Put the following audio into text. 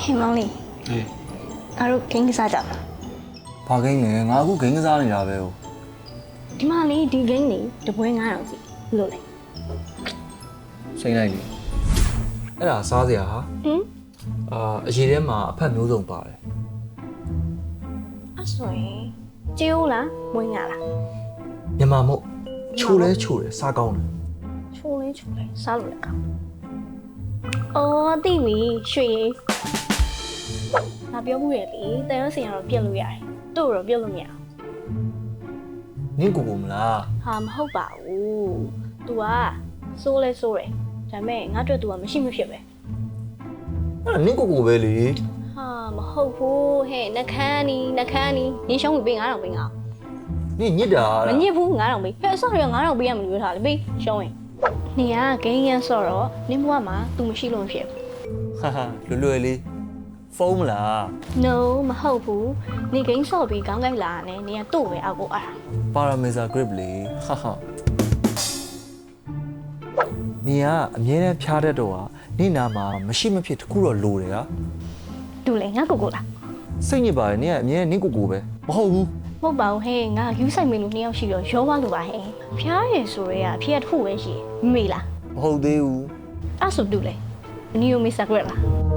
ခင်မောင်လေးအေးငါတို့ဂိမ်းကစားကြပါဘာကိန်းလဲငါအခုဂိမ်းကစားနေတာပဲဟိုဒီမှာလေးဒီဂိမ်းနေတပွဲ9000စီဘယ်လို့လဲစိတ်လိုက်လေအဲ့ဒါစားစရာဟာဟင်အာအရေးထဲမှာအဖက်မျိုးစုံပါတယ်အဲ့ဆိုရင်ကျိုးလားမွေးငါလားမြန်မာမို့ချိုးလဲချိုးတယ်စားကောင်းတယ်ချိုးလေးချိုးလေးစားလို့လည်းကောင်းအော်သိပြီရွှေရီ ငါပြောမှုရလေတန်ရုံးစင်ကတော့ပြက်လို့ရတယ်သူ့ကိုတော့ပြက်လို့မရဘူးနင့်ကိုကိုမလားဟာမဟုတ်ပါဘူးသူကစိုးလဲစိုးတယ်ဒါပေမဲ့ငါတို့သူကမရှိမဖြစ်ပဲအဲ့ဒါနင့်ကိုကိုပဲလေဟာမဟုတ်ဘူးဟဲ့နှခမ်းနီးနှခမ်းနီးနင်းရှုံးပြီပေး9000ပေး9000နင့်ညစ်တာမညစ်ဘူး9000ပေးဟဲ့အဆော့ရ9000ပေးရမလို့ထားလေပေးရှုံးရင်နင်ကဂိမ်းရန်ဆော့တော့နင်းဘဝမှာ तू မရှိလို့မဖြစ်ဘူးဟာဟာလွယ်လွယ်လေး ဖုန်းမလား no မဟုတ်ဘူးနေဂိမ်းဆော့ပြီးခေါင်းကိုက်လာတယ်နေကတို့ပဲအောက်ကိုအားပါရာမီဇာဂရစ်လေဟာဟာနေကအမြဲတမ်းဖျားတတ်တော့ဟာနေနာမှာမရှိမဖြစ်တခုတော့လိုတယ်ဟာတူလေငါကိုကိုလားစိတ်ညစ်ပါတယ်နေကအမြဲနင့်ကိုကိုပဲမဟုတ်ဘူးမဟုတ်ပါဘူးဟဲ့ငါယူဆိုင်မေလို့နှစ်ယောက်ရှိတော့ရောသွားလို့ပါဟဲ့ဖျားရယ်ဆိုရဲကအဖေကတစ်ခုပဲရှိတယ်မမေလားမဟုတ်သေးဘူးအဲ့ဆိုတူလေနီယိုမီဆာဂရက်လား